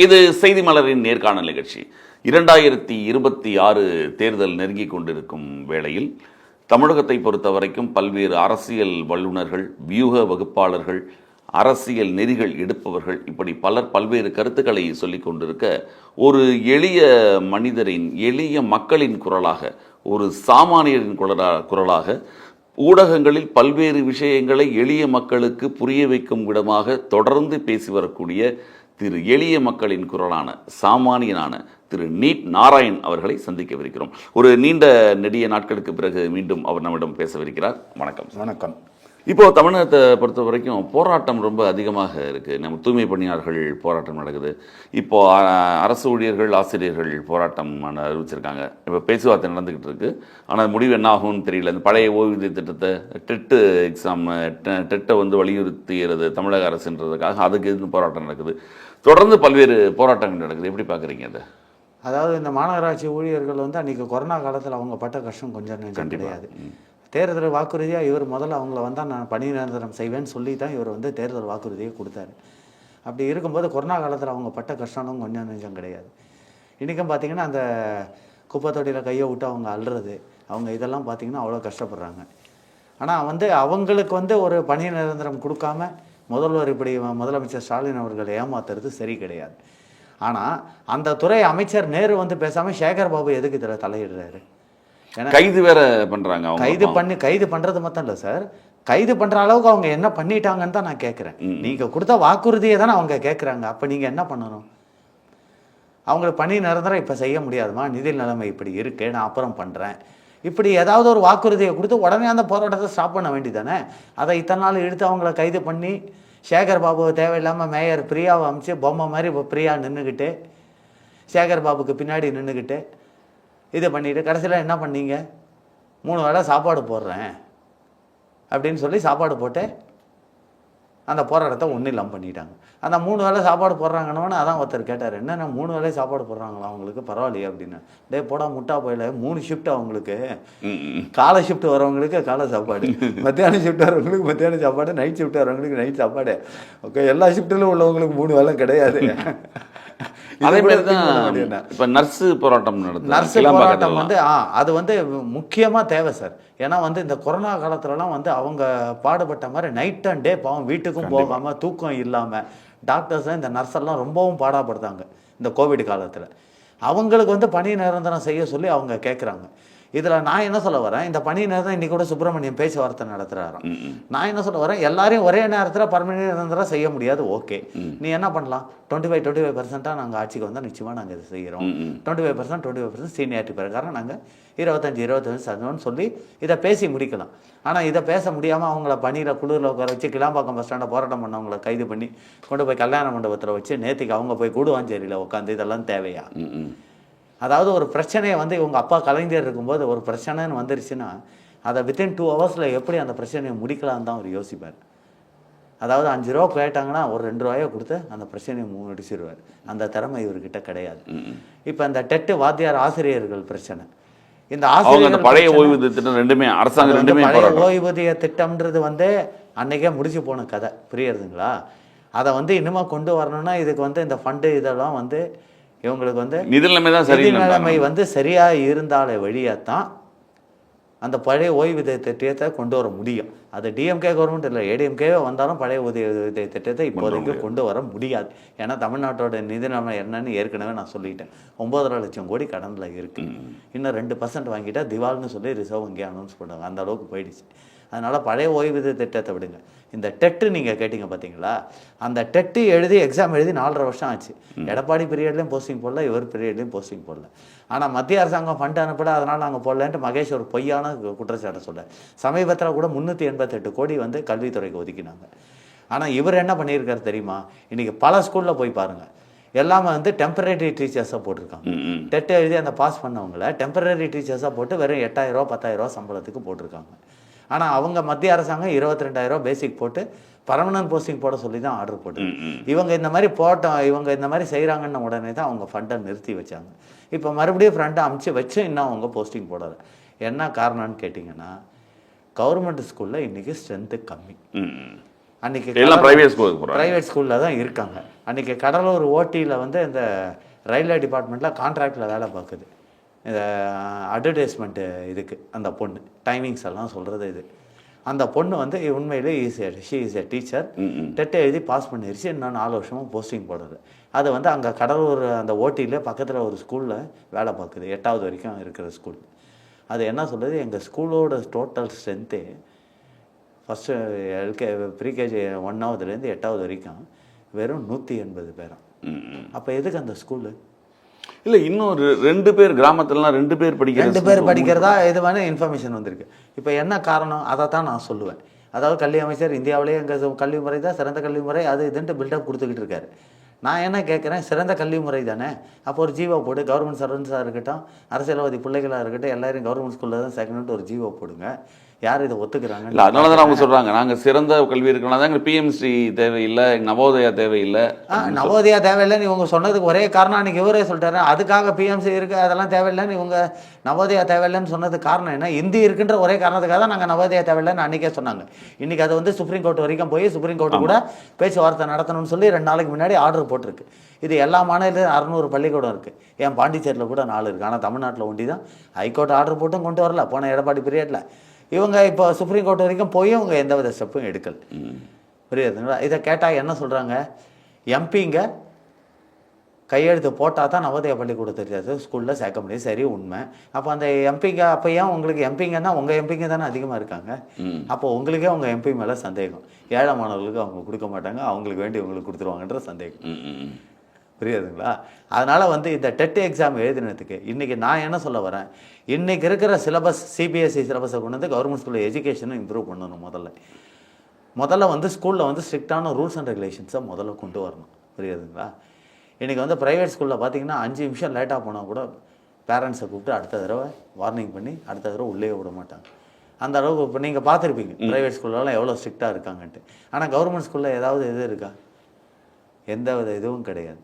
இது செய்தி மலரின் நேர்காணல் நிகழ்ச்சி. இரண்டாயிரத்தி இருபத்தி ஆறு தேர்தல் நெருங்கி கொண்டிருக்கும் வேளையில் தமிழகத்தை பொறுத்த வரைக்கும் பல்வேறு அரசியல் வல்லுநர்கள் வியூக வகுப்பாளர்கள் அரசியல் நெறிகள் எடுப்பவர்கள் இப்படி பலர் பல்வேறு கருத்துக்களை சொல்லிக் கொண்டிருக்க ஒரு எளிய மனிதரின் எளிய மக்களின் குரலாக ஒரு சாமானியரின் குரலா குரலாக ஊடகங்களில் பல்வேறு விஷயங்களை எளிய மக்களுக்கு புரிய வைக்கும் விதமாக தொடர்ந்து பேசி வரக்கூடிய திரு எளிய மக்களின் குரலான சாமானியனான திரு நீட் நாராயண் அவர்களை சந்திக்கவிருக்கிறோம். ஒரு நீண்ட நெடிய நாட்களுக்கு பிறகு மீண்டும் அவர் நம்மிடம் பேசவிருக்கிறார். வணக்கம். வணக்கம். இப்போ தமிழகத்தை பொறுத்த வரைக்கும் போராட்டம் ரொம்ப அதிகமாக இருக்கு. நம்ம தூய்மை பணியாளர்கள் போராட்டம் நடக்குது. இப்போ அ- அரசு ஊழியர்கள் ஆசிரியர்கள் போராட்டம் அறிவிச்சிருக்காங்க. இப்போ பேச்சுவார்த்தை நடந்துகிட்டு இருக்கு. ஆனால் முடிவு என்ன ஆகும்னு தெரியல. இந்த பழைய ஓய்வூதிய திட்டத்தை டெட்டு எக்ஸாம் டெட்டை வந்து வலியுறுத்துகிறது தமிழக அரசுன்றதுக்காக அதுக்கு எதிர்த்து போராட்டம் நடக்குது? தொடர்ந்து பல்வேறு போராட்டங்கள் நடக்குது. எப்படி பார்க்குறீங்க அதை? அதாவது இந்த மாநகராட்சி ஊழியர்கள் வந்து அன்றைக்கி கொரோனா காலத்தில் அவங்க பட்ட கஷ்டம் கொஞ்சம். கிடையாது. தேர்தல் வாக்குறுதியாக இவர் முதல்ல அவங்கள வந்தால் நான் பணி நிரந்தரம் செய்வேன்னு சொல்லி தான் இவர் வந்து தேர்தல் வாக்குறுதியை கொடுத்தாரு. அப்படி இருக்கும்போது கொரோனா காலத்தில் அவங்க பட்ட கஷ்டம்லாம் கொஞ்சம் நெஞ்சம் கிடையாது. இன்றைக்கும் பார்த்தீங்கன்னா அந்த குப்பை தொட்டியில் கையை விட்டு அவங்க அள்ளுறது அவங்க இதெல்லாம் பார்த்தீங்கன்னா அவ்வளோ கஷ்டப்படுறாங்க. ஆனால் வந்து அவங்களுக்கு வந்து ஒரு பணி நிரந்தரம் கொடுக்காம முதல்வர் இப்படி முதலமைச்சர் ஸ்டாலின் அவர்கள் ஏமாத்துறது சரி கிடையாது. ஆனால் அந்த துறை அமைச்சர் நேரு வந்து பேசாமல் சேகர் பாபு எதுக்கு இதில் தலையிடுறாரு? கைது வேற பண்றாங்க அவங்க கைது பண்ணி கைது பண்ணுறது மட்டும் இல்லை சார். கைது பண்ணுற அளவுக்கு அவங்க என்ன பண்ணிட்டாங்கன்னு தான் நான் கேட்குறேன் ம். நீங்கள் கொடுத்த வாக்குறுதியை தானே அவங்க கேட்குறாங்க அப்போ நீங்கள் என்ன பண்ணணும்? அவங்களுக்கு பணி நிரந்தரம் இப்போ செய்ய முடியாதுமா நிதி நிலைமை இப்படி இருக்கு. நான் அப்புறம் பண்ணுறேன் இப்படி ஏதாவது ஒரு வாக்குறுதியை கொடுத்து உடனே அந்த போராட்டத்தை ஸ்டாப் பண்ண வேண்டியதானே அதை இத்தனை நாள் இழுத்து அவங்கள கைது பண்ணி சேகர் பாபுவை தேவையில்லாமல் மேயர் பிரியாவை அமிச்சு பொம்மை மாதிரி இப்போ பிரியா நின்றுக்கிட்டு சேகர் பாபுக்கு பின்னாடி நின்றுக்கிட்டு இதை பண்ணிவிட்டு கடைசியில் என்ன பண்ணீங்க? மூணு வேளை சாப்பாடு போடுறேன். அப்படின்னு சொல்லி சாப்பாடு போட்டு அந்த போராட்டத்தை ஒன்றும் இல்லாமல் பண்ணிட்டாங்க. அந்த மூணு வேளை சாப்பாடு போடுறாங்கன்னு அதான் ஒருத்தர் கேட்டார் என்னென்ன மூணு வேலை சாப்பாடு போடுறாங்களா அவங்களுக்கு? பரவாயில்லையே அப்படின்னு. டேய் போடா முட்டா போயில. மூணு ஷிஃப்ட் அவங்களுக்கு காலை ஷிஃப்ட் வரவங்களுக்கு காலை சாப்பாடு. மத்தியானம் ஷிஃப்ட் வரவங்களுக்கு மத்தியானம் சாப்பாடு. நைட் ஷிஃப்ட் வரவங்களுக்கு நைட் சாப்பாடு. ஓகே எல்லா ஷிஃப்ட்டிலும் உள்ளவங்களுக்கு மூணு வேலை கிடையாது. அதே மாதிரி தான். இப்ப நர்ஸு போராட்டம் நடந்தது. நர்ஸ் போராட்டம் வந்து ஆ அது வந்து முக்கியமாக தேவை சார். ஏன்னா வந்து இந்த கொரோனா காலத்துலலாம் வந்து அவங்க பாடுபட்ட மாதிரி நைட் அண்ட் டே பாவம் வீட்டுக்கும் போகாமல் தூக்கம் இல்லாமல் டாக்டர்ஸ் இந்த நர்ஸ் எல்லாம் ரொம்பவும் பாடாப்படுத்தாங்க இந்த கோவிட் காலத்தில். அவங்களுக்கு வந்து பணி நிரந்தரம் செய்ய சொல்லி அவங்க கேட்குறாங்க இதில் நான் என்ன சொல்ல வரேன் இந்த பணி நிரந்தரம் இன்னைக்கு கூட சுப்பிரமணியம் பேச்சுவார்த்தை நடத்துகிறாராம் ம். நான் என்ன சொல்ல வரேன் எல்லாரையும் ஒரே நேரத்தில் பர்மனெண்ட் நிரந்தரம் செய்ய முடியாது ஓகே நீ என்ன பண்ணலாம் டுவெண்ட்டி ஃபைவ் டுவெண்ட்டி ஃபைவ் பர்சென்ட்டாக நாங்கள் ஆட்சிக்கு வந்தால் நிச்சயமாக நாங்கள் இதை செய்கிறோம். Twenty five percent twenty five percent seniority பிரகாரம் நாங்கள் இருபத்தஞ்சி இருபத்தஞ்சு சதவீதம்னு சொல்லி இதை பேசி முடிக்கலாம் ஆனால் இதை பேச முடியாமல் அவங்கள பணியில் குளிரில் உட்கார வச்சு கிளாம்பாக்கம் பஸ் ஸ்டாண்டை போராட்டம் பண்ணவங்கள கைது பண்ணி கொண்டு போய் கல்யாண மண்டபத்தில் வச்சு நேத்திக்கு அவங்க போய் கூடுவாஞ்சேரியில் உட்காந்து இதெல்லாம் தேவையா. அதாவது ஒரு பிரச்சனையை வந்து இவங்க அப்பா கலைஞர் இருக்கும்போது ஒரு பிரச்சனைன்னு வந்துருச்சுன்னா அதை வித்தின் டூ ஹவர்ஸில் எப்படி அந்த பிரச்சனையை முடிக்கலாம்னு தான் அவர் யோசிப்பார். அதாவது அஞ்சு ரூபா கேட்டாங்கன்னா ஒரு ரெண்டு ரூபாயோ கொடுத்து அந்த பிரச்சனையை முடிச்சிருவார். அந்த திறமை இவர்கிட்ட கிடையாது. இப்போ இந்த டெட்டு வாத்தியார் ஆசிரியர்கள் பிரச்சனை. இந்த ஆசிரியர்கள் பழைய ஓய்வூதிய திட்டம் ரெண்டுமே அரசாங்கம் ரெண்டுமே பழைய ஓய்வூதிய திட்டம்ன்றது வந்து அன்னைக்கே முடிச்சு போன கதை. புரியுறதுங்களா? அதை வந்து இன்னுமா கொண்டு வரணும்னா இதுக்கு வந்து இந்த ஃபண்டு இதெல்லாம் வந்து இவங்களுக்கு வந்து நிதி நிலைமை தான் சரி நிலைமை வந்து சரியா இருந்தாலே வழியாத்தான் அந்த பழைய ஓய்வூதிய திட்டத்தை கொண்டு வர முடியும். அது டிஎம்கே கவர்மெண்ட் இல்லை ஏடிஎம்கேவே வந்தாலும் பழைய ஓய்வூதிய திட்டத்தை இப்போதைக்கு கொண்டு வர முடியாது. ஏன்னா தமிழ்நாட்டோட நிதி நிலைமை என்னன்னு ஏற்கனவே நான் சொல்லிட்டேன். ஒன்பதரை லட்சம் கோடி கடனில் இருக்கு. இன்னும் ரெண்டு பர்சன்ட் வாங்கிட்டா திவால்னு சொல்லி ரிசர்வ் வங்கி அனௌன்ஸ் பண்ணுவாங்க. அந்த அளவுக்கு போயிடுச்சு. அதனால பழைய ஓய்வூதிய திட்டத்தை விடுங்க. இந்த டெட்டு நீங்கள் கேட்டிங்க பார்த்தீங்களா அந்த டெட்டு எழுதி எக்ஸாம் எழுதி நாலரை வருஷம் ஆச்சு. எடப்பாடி பீரியட்லேயும் போஸ்டிங் போடல இவர் பீரியட்லேயும் போஸ்டிங் போடல. ஆனால் மத்திய அரசாங்கம் ஃபண்ட் அனுப்பல அதனால் நாங்கள் போடலன்ட்டு மகேஷ் ஒரு பொய்யான குற்றச்சாட்டை சொல்ல சமீபத்தில் கூட முந்நூற்றி எண்பத்தெட்டு கோடி வந்து கல்வித்துறைக்கு ஒதுக்கினாங்க. ஆனால் இவர் என்ன பண்ணியிருக்காரு தெரியுமா? இன்னைக்கு பல ஸ்கூலில் போய் பாருங்கள் எல்லாமே வந்து டெம்பரரி டீச்சர்ஸாக போட்டிருக்காங்க. டெட் எழுதி அந்த பாஸ் பண்ணவங்கள டெம்பரரி டீச்சர்ஸாக போட்டு வெறும் எட்டாயிரரூவா பத்தாயிரரூவா சம்பளத்துக்கு போட்டிருக்காங்க. ஆனால் அவங்க மத்திய அரசாங்கம் இருபத்தி ரெண்டாயிரரூவா பேசிக் போட்டு பர்மனன்ட் போஸ்டிங் போட சொல்லி தான் ஆர்டர் போட்டு. இவங்க இந்த மாதிரி போட்டோம் இவங்க இந்த மாதிரி செய்கிறாங்கன்ன உடனே தான் அவங்க ஃபண்டை நிறுத்தி வச்சாங்க. இப்போ மறுபடியும் ஃப்ரண்ட்டை அமுச்சு வச்சு இன்னும் அவங்க போஸ்டிங் போடலை. என்ன காரணம்னு கேட்டிங்கன்னா கவர்மெண்ட் ஸ்கூலில் இன்றைக்கி ஸ்ட்ரென்த்து கம்மி. அன்னைக்கு எல்லாம் பிரைவேட் ப்ரைவேட் ஸ்கூலில் தான் இருக்காங்க. அன்றைக்கி கடலூர் ஓட்டியில் வந்து இந்த ரயில்வே டிபார்ட்மெண்ட்டில் கான்ட்ராக்டில் வேலை பார்க்குது. அட்வர்டைஸ்மெண்ட்டு இதுக்கு அந்த பொண்ணு. டைமிங்ஸ் எல்லாம் சொல்கிறது இது. அந்த பொண்ணு வந்து உண்மையிலே is she is a teacher hmm, hmm. Dead எழுதி பாஸ் பண்ணிருச்சு. இன்னும் நாலு வருஷமும் போஸ்டிங் போடுறது. அது வந்து அங்கே கடலூர் அந்த ஓட்டியில் பக்கத்தில் ஒரு ஸ்கூலில் வேலை பார்க்குது. எட்டாவது வரைக்கும் இருக்கிற ஸ்கூல் அது என்ன சொல்லுது எங்கள் ஸ்கூலோட total strength first L K pre K G ஒன்றாவதுலேருந்து எட்டாவது வரைக்கும் வெறும் நூற்றி எண்பது பேரும். அப்போ எதுக்கு அந்த ஸ்கூலு இல்ல இன்னும் ரெண்டு பேர் கிராமத்துலலாம் ரெண்டு பேர் படிக்கிற ரெண்டு பேர் படிக்கிறதா இது மாதிரி இன்ஃபர்மேஷன் வந்திருக்கு. இப்போ என்ன காரணம்? அதை தான் நான் சொல்லுவேன். அதாவது கல்வி அமைச்சர் இந்தியாவிலேயே எங்கள் கல்வி முறை தான் சிறந்த கல்வி முறை அது இதுன்ட்டு பில்டப் கொடுத்துக்கிட்டு இருக்காரு. நான் என்ன கேட்குறேன் சிறந்த கல்வி முறை தானே. அப்போ ஒரு ஜீவோ போடு கவர்மெண்ட் சர்வன்ஸாக இருக்கட்டும் அரசியல்வாதி பிள்ளைகளாக இருக்கட்டும் எல்லாரும் கவர்மெண்ட் ஸ்கூலில் தான் சேர்க்கணுன்ட்டு ஒரு ஜீவோ போடுங்க. யார் இதை ஒத்துக்கிறாங்க இல்ல அதனால தான் அவங்க சொல்றாங்க. நாங்க சிறந்த கல்வி இருக்கனால தான் எங்களுக்கு பிஎம்சி தேவையில்லை நவோதயா தேவையில்லை. ஆ நவோதயா தேவையில்லைன்னு இவங்க சொன்னதுக்கு ஒரே காரணம் அன்றைக்கி இவரே சொல்லிட்டாரு. அதுக்காக பிஎம்சி இருக்கு அதெல்லாம் தேவையில்லைன்னு இவங்க நவோதயா தேவையில்லைன்னு சொன்னதுக்கு காரணம் என்ன? இந்தி இருக்குன்ற ஒரே காரணத்துக்காக தான் நாங்கள் நவோதயா தேவையில்லைன்னு அன்றைக்கே சொன்னாங்க. இன்றைக்கி அது வந்து சுப்ரீம் கோர்ட் வரைக்கும் போய் சுப்ரீம் கோர்ட்டு கூட பேச்சுவார்த்தை நடத்தணும்னு சொல்லி ரெண்டு நாளைக்கு முன்னாடி ஆர்டர் போட்டிருக்கு. இது எல்லா மாநிலத்திலும் அறநூறு பள்ளிக்கூடம் இருக்குது ஏன் பாண்டிச்சேரியில் கூட நாலு இருக்குது ஆனால் தமிழ்நாட்டில் ஒண்டி தான் ஹைகோர்ட் ஆர்டர் போட்டும் கொண்டு வரல. போன எடப்பாடி பீரியடில் இவங்க இப்போ சுப்ரீம் கோர்ட் வரைக்கும் போய் இவங்க எந்தவித ஸ்டெப்பும் எடுக்கல. புரியுதுங்களா இதை கேட்டால் என்ன சொல்கிறாங்க எம்பிங்க கையெழுத்து போட்டால் தான் நவோதய பள்ளிக்கூடத்தை ஸ்கூலில் சேர்க்க முடியும். சரி உண்மை. அப்போ அந்த எம்பிங்க அப்போ ஏன் உங்களுக்கு எம்பிங்கன்னா உங்கள் எம்பிங்க தானே அதிகமாக இருக்காங்க. அப்போ உங்களுக்கே உங்கள் எம்பி மேலே சந்தேகம். ஏழை மாணவர்களுக்கு அவங்க கொடுக்க மாட்டாங்க அவங்களுக்கு வேண்டி உங்களுக்கு கொடுத்துருவாங்கன்ற சந்தேகம். புரியுதுங்களா? அதனால் வந்து இந்த டெட் எக்ஸாம் எழுதினதுக்கு இன்றைக்கி நான் என்ன சொல்ல வரேன்? இன்றைக்கி இருக்கிற சிலபஸ் சிபிஎஸ்சி சிலபஸை கொண்டு வந்து கவர்மெண்ட் ஸ்கூலில் எஜுகேஷனை இம்ப்ரூவ் பண்ணணும் முதல்ல. முதல்ல வந்து ஸ்கூலில் வந்து ஸ்ட்ரிக்டான ரூல்ஸ் அண்ட் ரெகுலேஷன்ஸை முதல்ல கொண்டு வரணும். புரியுதுங்களா? இன்றைக்கி வந்து ப்ரைவேட் ஸ்கூலில் பார்த்தீங்கன்னா அஞ்சு நிமிஷம் லேட்டாக போனால் கூட பேரண்ட்ஸை கூப்பிட்டு அடுத்த தடவை வார்னிங் பண்ணி அடுத்த தடவை உள்ளே விட மாட்டாங்க. அந்த அளவுக்கு இப்போ நீங்கள் பார்த்துருப்பீங்க ப்ரைவேட் ஸ்கூல்லலாம் எவ்வளோ ஸ்ட்ரிக்டாக இருக்காங்கன்ட்டு. ஆனால் கவர்மெண்ட் ஸ்கூலில் ஏதாவது இது இருக்கா? எந்த வித இதுவும் கிடையாது.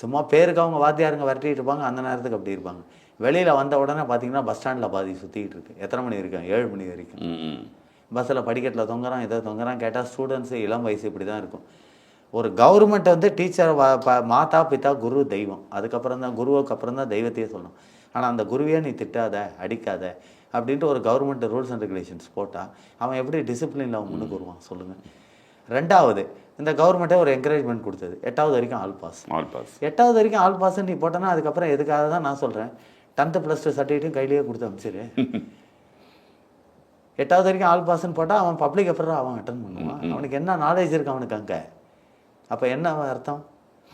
சும்மா பேருக்கு அவங்க வாத்தியாருங்க விரட்டிட்டு இருப்பாங்க அந்த நேரத்துக்கு அப்படி இருப்பாங்க. வெளியில் வந்த உடனே பார்த்தீங்கன்னா பஸ் ஸ்டாண்டில் பாதி சுற்றிக்கிட்டு இருக்கு. எத்தனை மணி இருக்காங்க ஏழு மணி வரைக்கும். பஸ்ஸில் படிக்கட்டில் தொங்குறான் ஏதோ தொங்குறான் கேட்டால் ஸ்டூடெண்ட்ஸு இளம் வயசு இப்படி தான் இருக்கும். ஒரு கவர்மெண்ட் வந்து டீச்சர் மாதா பிதா குரு தெய்வம். அதுக்கப்புறம் தான் குருவுக்கு அப்புறம் தான் தெய்வத்தையே சொல்லணும். ஆனால் அந்த குருவையே நீ திட்டாத அடிக்காத அப்படின்ட்டு ஒரு கவர்மெண்ட் ரூல்ஸ் அண்ட் ரெகுலேஷன்ஸ் போட்டால் அவன் எப்படி டிசிப்ளினில் அவன் முன்னுக்கு வருவான்? சொல்லுங்கள் ரெண்டாவது இந்த கவர்மெண்ட்டே ஒரு என்கரேஜ்மெண்ட் கொடுத்தது. எட்டாவது வரைக்கும் ஆல் பாஸ் ஆல் பாஸ் எட்டாவது வரைக்கும் ஆல் பாஸ் நீ போட்டேன்னா அதுக்கப்புறம் எதுக்காக தான் நான் சொல்கிறேன் டென்த்து ப்ளஸ் டூ சர்டிஃபிகேட்டும் கையிலேயே கொடுத்து அனுப்பிச்சிரு எட்டாவது வரைக்கும் ஆல் பாஸ்ன்னு போட்டால் அவன் பப்ளிக் எப்பறம் அவன் அட்டன் பண்ணுவான். அவனுக்கு என்ன நாலேஜ் இருக்கு அவனுக்கு அங்கே? அப்போ என்ன அர்த்தம்?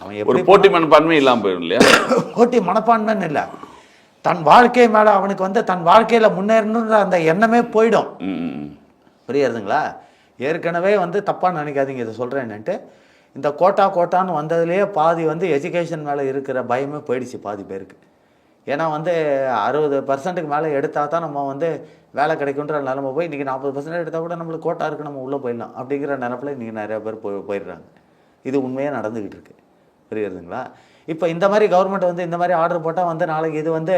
அவன் எப்படி போட்டி மனப்பான்மை இல்லாம போயிடும் இல்லையா? போட்டி மனப்பான்மைன்னு இல்லை. தன் வாழ்க்கை மேலே அவனுக்கு வந்து தன் வாழ்க்கையில் முன்னேறணுன்ற அந்த எண்ணமே போயிடும். புரியுறதுங்களா? ஏற்கனவே வந்து தப்பாக நினைக்காதீங்க. இதை சொல்கிறேன்னுட்டு இந்த கோட்டா கோட்டான்னு வந்ததுலேயே பாதி வந்து எஜுகேஷன் மேலே இருக்கிற பயமே போயிடுச்சு பாதி பேருக்கு. ஏன்னா வந்து அறுபது பர்சன்ட்டுக்கு மேலே எடுத்தால் தான் நம்ம வந்து வேலை கிடைக்குன்ற நிலமை போய் இன்றைக்கி நாற்பது பர்சன்ட் எடுத்தால் கூட நம்மளுக்கு கோட்டா இருக்குது நம்ம உள்ளே போயிடலாம் அப்படிங்கிற நினப்பில் இன்றைக்கி நிறையா பேர் போய் போயிடுறாங்க. இது உண்மையாக நடந்துக்கிட்டு இருக்கு. புரியுறதுங்களா? இப்போ இந்த மாதிரி கவர்மெண்ட் வந்து இந்த மாதிரி ஆர்டர் போட்டால் வந்து நாளைக்கு இது வந்து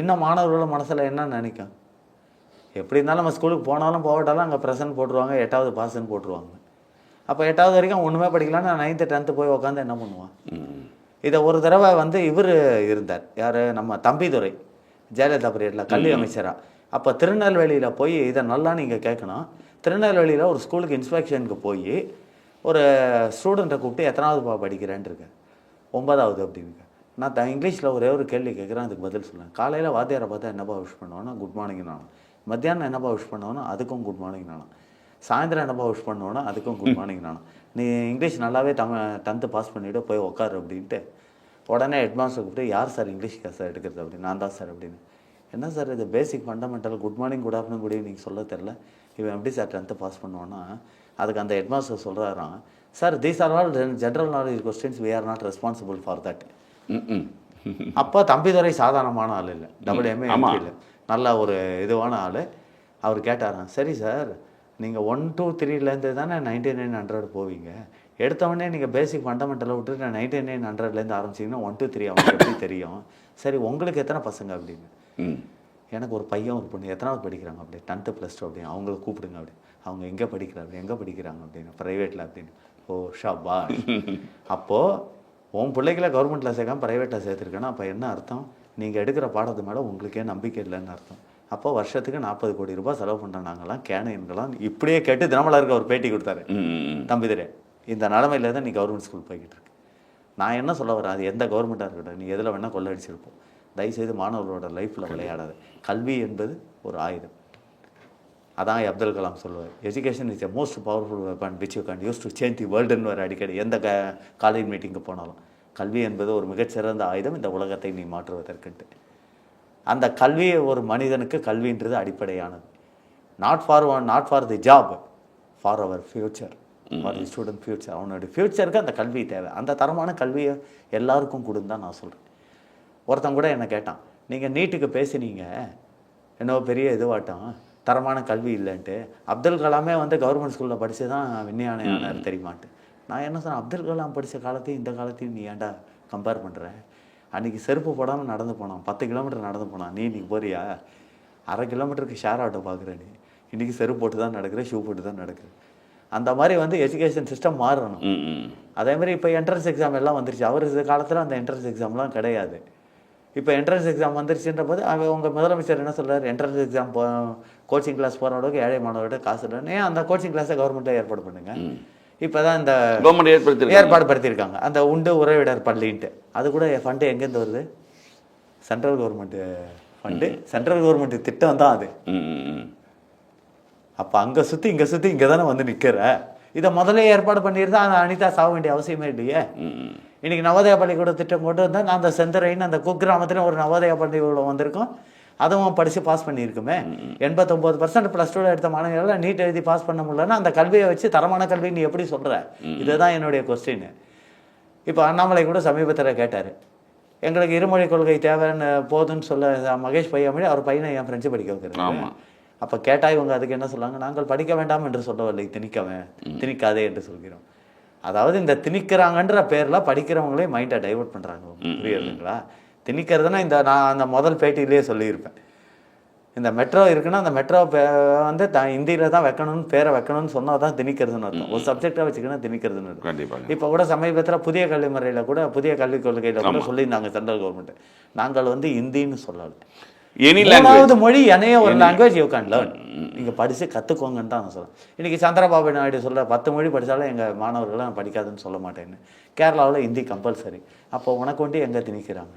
இன்னும் மாணவர்களோட மனசில் என்ன நினைக்கும்? எப்படி இருந்தாலும் நம்ம ஸ்கூலுக்கு போனாலும் போகட்டாலும் அங்கே ப்ரெசன்ட் போட்டுருவாங்க எட்டாவது பாஸ்ன்னு போட்டுருவாங்க. அப்போ எட்டாவது வரைக்கும் ஒன்றுமே படிக்கலாம்னு நைன்த்து டென்த்து போய் உட்காந்து என்ன பண்ணுவான். இதை ஒரு தடவை வந்து இவர் இருந்தார். யார்? நம்ம தம்பிதுரை ஜெயலலிதா பீரியடில் கல்வி அமைச்சரா. அப்போ திருநெல்வேலியில் போய் இதை நல்லா நீங்கள் கேட்கணும். திருநெல்வேலியில் ஒரு ஸ்கூலுக்கு இன்ஸ்பெக்ஷனுக்கு போய் ஒரு ஸ்டூடெண்ட்டை கூப்பிட்டு எத்தனாவது பா படிக்கிறேன்ட்டு இருக்கேன் ஒன்பதாவது அப்படின்னு நான் த இங்கிலீஷில் ஒரே ஒரு கேள்வி கேட்குறேன் அதுக்கு பதில் சொல்லேன் காலையில் வாத்தியாரை பார்த்தா என்னப்பா விஷ் பண்ணுவோன்னா குட் மார்னிங் நானும் மத்தியானம் என்னப்பா விஷ் பண்ணுவோன்னா அதுக்கும் குட் மார்னிங் நானும் சாயந்தரம் என்னப்பா விஷ் பண்ணுவோன்னா அதுக்கும் குட் மார்னிங் நானும் நீ இங்கிலீஷ் நல்லாவே தமிழ் டென்த்து பாஸ் பண்ணிவிட்டு போய் உட்காரு அப்படின்ட்டு உடனே ஹெட்மாஸ்டர் கூப்பிட்டு யார் சார் இங்கிலீஷ் கிளாஸ் எடுக்கிறது அப்படின்னு? நான் தான் சார் அப்படின்னு. என்ன சார் இது? Basic fundamental good morning good afternoon good evening சொல்ல தெரில இவன் எப்படி சார் டென்த்து பாஸ் பண்ணுவான்னா அதுக்கு அந்த headmaster சொல்கிறாராம் sir these are all general knowledge questions we are not responsible for that. அப்போ தம்பிதுரை சாதாரணமான ஆள் இல்லை. Double M A. இல்லை. நல்ல ஒரு இதுவான ஆள். அவர் கேட்டாராம் சரி சார் நீங்கள் ஒன் டூ த்ரீலேருந்து தானே நைன்டி நைன் ஹண்ட்ரட் போவீங்க எடுத்தவொடனே நீங்கள் பேசிக் ஃபண்டமெண்டலை விட்டுட்டு நைன்டி நைன் ஹண்ட்ரட்லேருந்து ஆரம்பிச்சிங்கன்னா ஒன் டூ த்ரீ அவங்களுக்கு எப்படி தெரியும்? சரி உங்களுக்கு எத்தனை பசங்க? அப்படின்னு. எனக்கு ஒரு பையன் ஒரு பொண்ணு எத்தனாவது படிக்கிறாங்க? அப்படி டென்த்து ப்ளஸ் டூ அப்படின்னு. அவங்கள கூப்பிடுங்க அப்படி அவங்க எங்கே படிக்கிறாங்க? எங்கே படிக்கிறாங்க? அப்படின்னு. ப்ரைவேட்டில் அப்படின்னு. ஓ ஷாபா அப்போது உன் பிள்ளைகளை கவர்மெண்ட்டில் சேர்க்காம ப்ரைவேட்டில் சேர்த்துருக்கேன்னா அப்போ என்ன அர்த்தம்? நீங்கள் எடுக்கிற பாடத்து மேலே உங்களுக்கே நம்பிக்கை இல்லைன்னு அர்த்தம். அப்போ வருஷத்துக்கு நாற்பது கோடி ரூபாய் செலவு பண்ணுற நாங்களாம் கேனையன்களாம் இப்படியே கேட்டு தினமலருக்கு ஒரு பேட்டி கொடுத்தாரு. தம்பிதுரே இந்த நிலமையில தான் நீ கவர்மெண்ட் ஸ்கூல் போய்கிட்டு இருக்கு. நான் என்ன சொல்ல வரேன் அது எந்த கவர்மெண்ட்டாக இருக்கட்டும் நீ எதில் வேணால் கொள்ளடிச்சிருப்போம். தயவுசெய்து மாணவர்களோட லைஃப்பில் விளையாடாது. கல்வி என்பது ஒரு ஆயுதம். அதான் அப்துல் கலாம் சொல்லுவார் education is a most powerful weapon which you can use to change the வேர்ல்டுன்னு வர அடிக்கடி எந்த க காலேஜ் மீட்டிங்கு போனாலும். கல்வி என்பது ஒரு மிகச்சிறந்த ஆயுதம் இந்த உலகத்தை நீ மாற்றுவதற்குன்ட்டு. அந்த கல்வியை ஒரு மனிதனுக்கு கல்வின்றது அடிப்படையானது. Not for one not for the job for our future for the student future அவனுடைய ஃப்யூச்சருக்கு அந்த கல்வி தேவை. அந்த தரமான கல்வியை எல்லாருக்கும் கொடுன்னு தான் நான் சொல்கிறேன் ஒருத்தன் கூட என்னை கேட்டான் நீங்கள் நீட்டுக்கு பேசுனீங்க. என்னவோ பெரிய இதுவாட்டம். தரமான கல்வி இல்லைன்ட்டு. அப்துல் கலாமே வந்து கவர்மெண்ட் ஸ்கூலில் படித்து தான் விஞ்ஞான ஆனார் தெரியுமான்ட்டு. நான் என்ன சொன்னேன் அப்துல் கலாம் படித்த காலத்தையும் இந்த காலத்தையும் நீ ஏன்டா கம்பேர் பண்ணுற அன்றைக்கி செருப்பு போடாமல் நடந்து போனான் பத்து கிலோமீட்டர் நடந்து போனான். நீ இன்னைக்கு போறியா? அரை கிலோமீட்டருக்கு ஷேர் ஆட்டோ பார்க்குற நீ. இன்றைக்கி செருப்பு போட்டு தான் நடக்கிற ஷூ போட்டு தான் நடக்கிற. அந்த மாதிரி வந்து எஜுகேஷன் சிஸ்டம் மாறணும். அதே மாதிரி இப்போ என்ட்ரன்ஸ் எக்ஸாம் எல்லாம் வந்துருச்சு. அவர் காலத்தில் அந்த என்ட்ரன்ஸ் எக்ஸாம்லாம் கிடையாது. இப்போ என்ட்ரன்ஸ் எக்ஸாம் வந்துருச்சுன்ற போது அவங்க உங்கள் முதலமைச்சர் என்ன சொல்றாரு? என்ட்ரன்ஸ் எக்ஸாம் போ கோச்சிங் கிளாஸ் போகிற அளவுக்கு ஏழை மாணவர்கிட்ட காசு இல்லைன்னு. ஏன் அந்த கோச்சிங் கிளாஸை கவர்மெண்ட்டே ஏற்பாடு பண்ணுங்க? இப்போ தான் இந்த கவர்மெண்ட் ஏற்படுத்தியிருக்காங்க. ஏற்பாடு படுத்தியிருக்காங்க அந்த உண்டு உறவிடர் பள்ளின்ட்டு. அது கூட ஃபண்டு எங்கேருந்து வருது? Central government fund central government திட்டம் தான் அது. அப்போ அங்கே சுற்றி இங்கே சுற்றி இங்கே தானே வந்து நிற்கிற இதை முதல்ல ஏற்பாடு பண்ணியிருந்தா அந்த அனிதா சாக வேண்டிய அவசியமே இல்லையே. இன்னைக்கு நவோதயா பள்ளிக்கூட திட்டம் கொண்டு வந்தால் நான் அந்த செந்தரைன்னு அந்த குக்கிராமத்தில் ஒரு நவோதயா பள்ளிக்கூடம் வந்திருக்கும். அதுவும் படித்து பாஸ் பண்ணியிருக்குமே. எண்பத்தொம்போது பர்சன்ட் ப்ளஸ் டூவில் எடுத்த மாணவர்கள் நீட் எழுதி பாஸ் பண்ண முடியலன்னா அந்த கல்வியை வச்சு தரமான கல்வி நீ எப்படி சொல்கிற இதுதான் என்னுடைய கொஸ்டின் இப்போ அண்ணாமலை கூட சமீபத்தில் கேட்டார். எங்களுக்கு இருமொழி கொள்கை தேவைன்னு போதுன்னு சொல்ல மகேஷ் பையாமொழி அவர் பையனை என் ஃப்ரெண்ட்ஸு படிக்க வைக்கிறாங்க. அப்போ கேட்டால் இவங்க அதுக்கு என்ன சொல்றாங்க நாங்கள் படிக்க வேண்டாம் என்று சொல்லவில்லை திணிக்கவே திணிக்காதே என்று சொல்கிறோம். அதாவது இந்த திணிக்கிறாங்கன்ற பேரில் படிக்கிறவங்களே மைண்டை டைவர்ட் பண்ணுறாங்க புரியுதுங்களா? திணிக்கிறதுனா இந்த நான் அந்த முதல் பேட்டியிலேயே சொல்லியிருப்பேன். இந்த மெட்ரோ இருக்குன்னா அந்த மெட்ரோ வந்து த ஹிந்தியில் தான் வைக்கணும்னு பேரை வைக்கணும்னு சொன்னால் தான் திணிக்கிறதுன்னு அர்த்தம். ஒரு சப்ஜெக்டாக வச்சுக்கணும் திணிக்கிறதுன்னு அர்த்தம். இப்போ கூட சமீபத்தில் புதிய கல்வி முறையில் கூட புதிய கல்விக் கொள்கையில் கூட சொல்லியிருந்தாங்க சென்ட்ரல் கவர்மெண்ட். நாங்கள் வந்து இந்தின்னு சொல்லலை. மூணாவது மொழி என்னைய ஒரு லாங்குவேஜ் யூ கேன் லேர்ன் நீங்கள் படித்து கற்றுக்கோங்கன்னு தான் நான் சொல்கிறேன் இன்றைக்கி சந்திரபாபு நாயுடு சொல்ல பத்து மொழி படித்தாலும் எங்கள் மாணவர்கள் நான் படிக்காதுன்னு சொல்ல மாட்டேன்னு. கேரளாவில் ஹிந்தி கம்பல்சரி அப்போ உனக்கு வந்துட்டு எங்கே திணிக்கிறாங்க?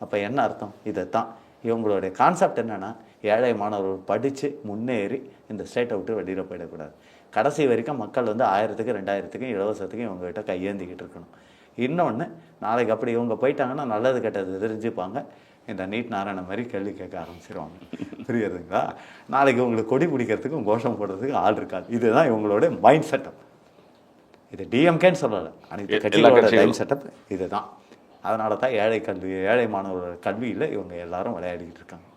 அப்போ என்ன அர்த்தம்? இதைத்தான் இவங்களுடைய கான்செப்ட் என்னன்னா ஏழை மாணவர்கள் படித்து முன்னேறி இந்த ஸ்டேட்டை விட்டு வெளியில் போயிடக்கூடாது. கடைசி வரைக்கும் மக்கள் வந்து ஆயிரத்துக்கு ரெண்டாயிரத்துக்கும் இலவசத்துக்கும் இவங்ககிட்ட கையேந்திக்கிட்டு இருக்கணும். இன்னொன்று நாளைக்கு அப்படி இவங்க போயிட்டாங்கன்னா நல்லது கெட்டது தெரிஞ்சுப்பாங்க. இந்த நீட் நாராயண மாதிரி கேள்வி கேட்க ஆரம்பிச்சிருவாங்க. புரியுதுங்களா? நாளைக்கு உங்களுக்கு கொடி பிடிக்கிறதுக்கும் கோஷம் போடுறதுக்கு ஆள் இருக்காது. இதுதான் இவங்களோட மைண்ட் செட்டப் இது டிஎம்கேன்னு சொல்லலை. அனைத்து கட்சிகளோட. மைண்ட் செட்டப் இதுதான். அதனால தான் ஏழை கல்வி ஏழை மாணவர்களோட கல்வியில் இவங்க எல்லாரும் விளையாடிக்கிட்டு இருக்காங்க.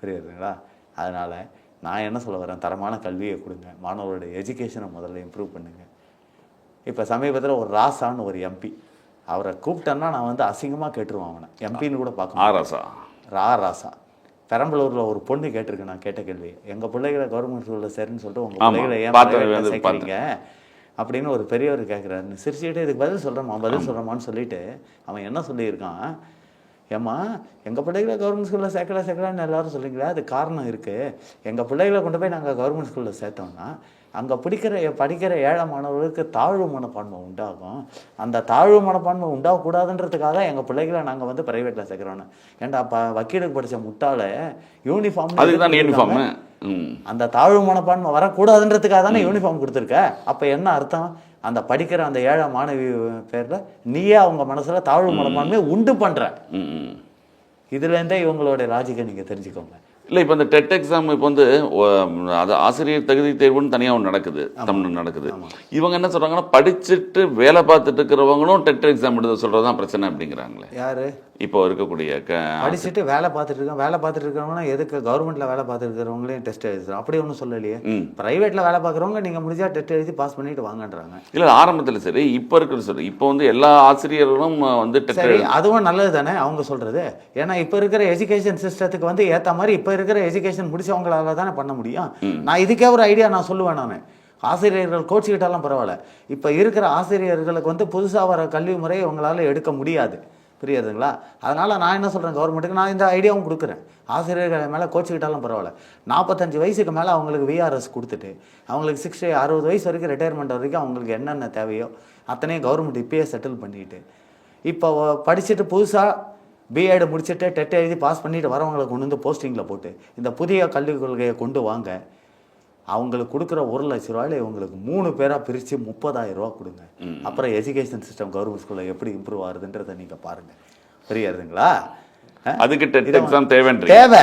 புரியுதுங்களா? அதனால் நான் என்ன சொல்ல வரேன்? தரமான கல்வியை கொடுங்க. மாணவரோட எஜுகேஷனை முதல்ல இம்ப்ரூவ் பண்ணுங்க. இப்போ சமீபத்தில் ஒரு ராசான்னு ஒரு எம்பி அவரை கூப்பிட்டேன்னா நான் வந்து அசிங்கமாக கேட்டுருவேன் அவனை. எம்பின்னு கூட பார்க்க. ஆராசா ரா ராசா. பெரம்பலூரில் ஒரு பொண்ணு கேட்டிருக்கு நான் கேட்ட கேள்வி எங்கள் பிள்ளைகளை கவர்மெண்ட் ஸ்கூலில் சரின்னு சொல்லிட்டு உங்கள் பிள்ளைகளை ஏன் சேர்க்குறீங்க? அப்படின்னு ஒரு பெரியவர் கேட்குறாரு சிரிச்சுக்கிட்டே இதுக்கு பதில் சொல்கிறோமா பதில் சொல்கிறோமான்னு சொல்லிட்டு அவன் என்ன சொல்லியிருக்கான்? ஏம்மா எங்கள் பிள்ளைகளை கவர்மெண்ட் ஸ்கூலில் சேர்க்கல சேர்க்கலான்னு எல்லாரும் சொல்றீங்களே அது காரணம் இருக்குது எங்கள் பிள்ளைகளை கொண்டு போய் நாங்கள் கவர்மெண்ட் ஸ்கூலில் சேர்த்தோம்னா அங்கே படிக்கிற படிக்கிற ஏழை மாணவர்களுக்கு தாழ்வு மனப்பான்மை உண்டாகும். அந்த தாழ்வு மனப்பான்மை உண்டாகக்கூடாதுன்றதுக்காக தான் எங்கள் பிள்ளைகளை நாங்கள் வந்து ப்ரைவேட்டில் சேர்க்குறோன்னு ஏன்டா அப்போ வக்கீலுக்கு படித்த முட்டாள யூனிஃபார்ம் யூனிஃபார்ம் அந்த தாழ்வு மனப்பான்மை வரக்கூடாதுன்றதுக்காக தானே யூனிஃபார்ம் கொடுத்துருக்க? அப்போ என்ன அர்த்தம்? அந்த படிக்கிற அந்த ஏழை மாணவி பேரில் நீயே அவங்க மனசுல தாழ்வு மனப்பான்மையை உண்டு ம் இதுலேருந்தே இவங்களுடைய லாஜிக்கை நீங்கள் தெரிஞ்சுக்கோங்க. இல்லை இப்போ இந்த டெட் எக்ஸாம் இப்போ வந்து அது ஆசிரியர் தகுதி தேர்வுன்னு தனியாக ஒன்று நடக்குது. தமிழ் நடக்குது. இவங்க என்ன சொல்றாங்கன்னா படிச்சுட்டு வேலை பார்த்துட்டு இருக்கிறவங்களும் டெட் எக்ஸாம் எழுத சொல்றது தான் பிரச்சனை அப்படிங்கிறாங்களே. யாரு? இப்போ இருக்கக்கூடிய க படிச்சுட்டு வேலை பார்த்துட்டு இருக்கோம் வேலை பார்த்துட்டு இருக்கிறவங்கன்னா எதுக்கு கவர்மெண்ட்ல வேலை பார்த்துட்டு இருக்கிறவங்களையும் டெஸ்ட் எழுதுறோம் அப்படி ஒன்றும் சொல்லலையே. ம். பிரைவேட்ல வேலை பார்க்குறவங்க நீங்க முடிஞ்சா டெஸ்ட் எழுதி பாஸ் பண்ணிட்டு வாங்கன்றாங்க. இல்லை ஆரம்பத்தில் சரி இப்போ இருக்கிற சரி. இப்போ வந்து எல்லா ஆசிரியர்களும் வந்து சரி அதுவும் நல்லது தானே அவங்க சொல்றது? ஏன்னா இப்போ இருக்கிற எஜுகேஷன் சிஸ்டத்துக்கு வந்து ஏத்த மாதிரி இப்போ இருக்கிற எஜுகேஷன் முடிச்சவங்களால தானே பண்ண முடியும். நான் இதுக்கே ஒரு ஐடியா நான் சொல்லுவேன் நான். ஆசிரியர்கள் கோச்சிக்கிட்டாலும் பரவாயில்ல. இப்போ இருக்கிற ஆசிரியர்களுக்கு வந்து புதுசாக வர கல்வி முறையை உங்களால எடுக்க முடியாது. புரியுதுங்களா? அதனால நான் என்ன சொல்றேன் கவர்மெண்ட்டுக்கு நான் இந்த ஐடியாவும் கொடுக்குறேன். ஆசிரியர்கள் மேலே கோச்சிக்கிட்டாலும் பரவாயில்ல. நாற்பத்தஞ்சு வயசுக்கு மேலே அவங்களுக்கு விஆர்எஸ் கொடுத்துட்டு அவங்களுக்கு சிக்ஸ்டி அறுபது வயசு வரைக்கும் ரிட்டையர்மெண்ட் வரைக்கும் அவங்களுக்கு என்னென்ன தேவையோ அத்தனையும் கவர்மெண்ட் இப்பயே செட்டில் பண்ணிட்டு இப்போ படிச்சுட்டு புதுசாக பிஎட் முடிச்சுட்டு டெட் எழுதி பாஸ் பண்ணிட்டு வரவங்களை கொண்டு வந்து போஸ்டிங்கில் போட்டு இந்த புதிய கல்விக் கொள்கையை கொண்டு வாங்க. அவங்களுக்கு கொடுக்குற ஒரு லட்ச ரூபாயில இவங்களுக்கு மூணு பேராக பிரித்து முப்பதாயிரம் ரூபா கொடுங்க. அப்புறம் எஜுகேஷன் சிஸ்டம் கவர்மெண்ட் ஸ்கூலில் எப்படி இம்ப்ரூவ் ஆகுதுன்றதை நீங்கள் பாருங்கள் புரியுதுங்களா? அதுக்கு டெட் எக்ஸாம் தேவை.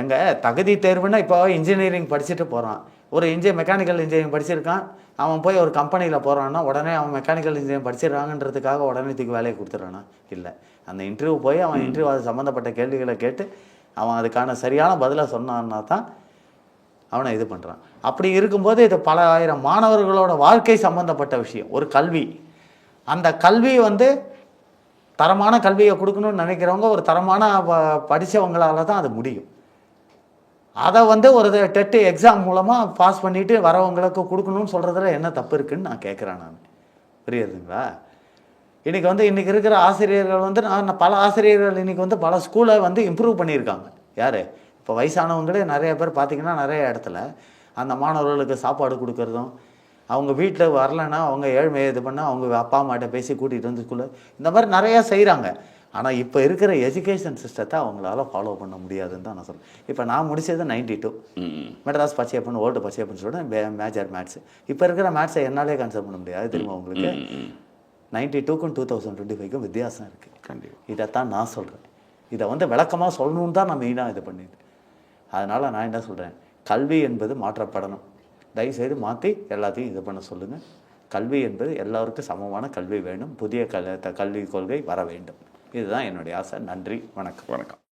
எங்க தகுதி தேர்வுன்னா இப்போ இன்ஜினியரிங் படிச்சுட்டு போகிறான் ஒரு இன்ஜி மெக்கானிக்கல் இன்ஜினியரிங் படிச்சிருக்கான். அவன் போய் ஒரு கம்பெனியில் போகிறான்னா உடனே அவன் மெக்கானிக்கல் இன்ஜினியரிங் படிச்சிடறாங்கன்றதுக்காக உடனே தூக்கி வேலையை கொடுத்துட்றானா? இல்லை. அந்த இன்டர்வியூ போய் அவன் இன்டர்வியூ அது சம்மந்தப்பட்ட கேள்விகளை கேட்டு அவன் அதுக்கான சரியான பதிலை சொன்னான்னா தான் அவனை இது பண்ணுறான் அப்படி இருக்கும்போது இது பல ஆயிரம் மாணவர்களோட வாழ்க்கை சம்மந்தப்பட்ட விஷயம். ஒரு கல்வி. அந்த கல்வி வந்து தரமான கல்வியை கொடுக்கணும்னு நினைக்கிறவங்க ஒரு தரமான ப- படிச்சவங்களால தான் அது முடியும். அதை வந்து ஒரு டெட்டு எக்ஸாம் மூலமாக பாஸ் பண்ணிட்டு வரவங்களுக்கு கொடுக்கணும்னு சொல்கிறதுல என்ன தப்பு இருக்குன்னு நான் கேட்குறேன் நான். புரியுதுங்களா? இன்றைக்கி வந்து இன்றைக்கி இருக்கிற ஆசிரியர்கள் வந்து நான் பல ஆசிரியர்கள் இன்றைக்கி வந்து பல ஸ்கூலை வந்து இம்ப்ரூவ் பண்ணியிருக்காங்க. யார்? இப்போ வயசானவங்களே நிறைய பேர் பார்த்திங்கன்னா நிறைய இடத்துல அந்த மாணவர்களுக்கு சாப்பாடு கொடுக்கறதும் அவங்க வீட்டில் வரலைன்னா அவங்க ஏழ்மையை இது பண்ண அவங்க அப்பா அம்மாட்ட பேசி கூட்டிகிட்டு வந்து ஸ்கூலில் இந்த மாதிரி நிறையா செய்கிறாங்க ஆனால் இப்போ இருக்கிற எஜுகேஷன் சிஸ்டத்தை அவங்களால ஃபாலோ பண்ண முடியாதுன்னு தான் நான் சொல்றேன். இப்போ நான் முடிச்சது ninety two Madras Pachaiyappan old Pachaiyappan சொல்லிட்டு மேஜர் மேத்ஸ் இப்போ இருக்கிற மேத்ஸை என்னாலே கன்சல்ட் பண்ண முடியாது தெரியுமா உங்களுக்கு? நைன்டி டூக்கும் டூ தௌசண்ட் டுவெண்ட்டி ஃபைவ்க்கும் வித்தியாசம் இருக்குது கண்டிப்பாக இதைத்தான் நான் சொல்கிறேன் இதை வந்து விளக்கமாக சொல்லணும்னு தான் நான் மெயினாக இது பண்ணிது அதனால் நான் என்ன சொல்கிறேன் கல்வி என்பது மாற்றப்படணும். தயவுசெய்து மாற்றி எல்லாத்தையும் இது பண்ண சொல்லுங்கள் கல்வி என்பது எல்லாருக்கும் சமமான கல்வி வேணும். புதிய கல் கல்விக் கொள்கை வர வேண்டும். இதுதான் என்னுடைய ஆசை. நன்றி வணக்கம். வணக்கம்.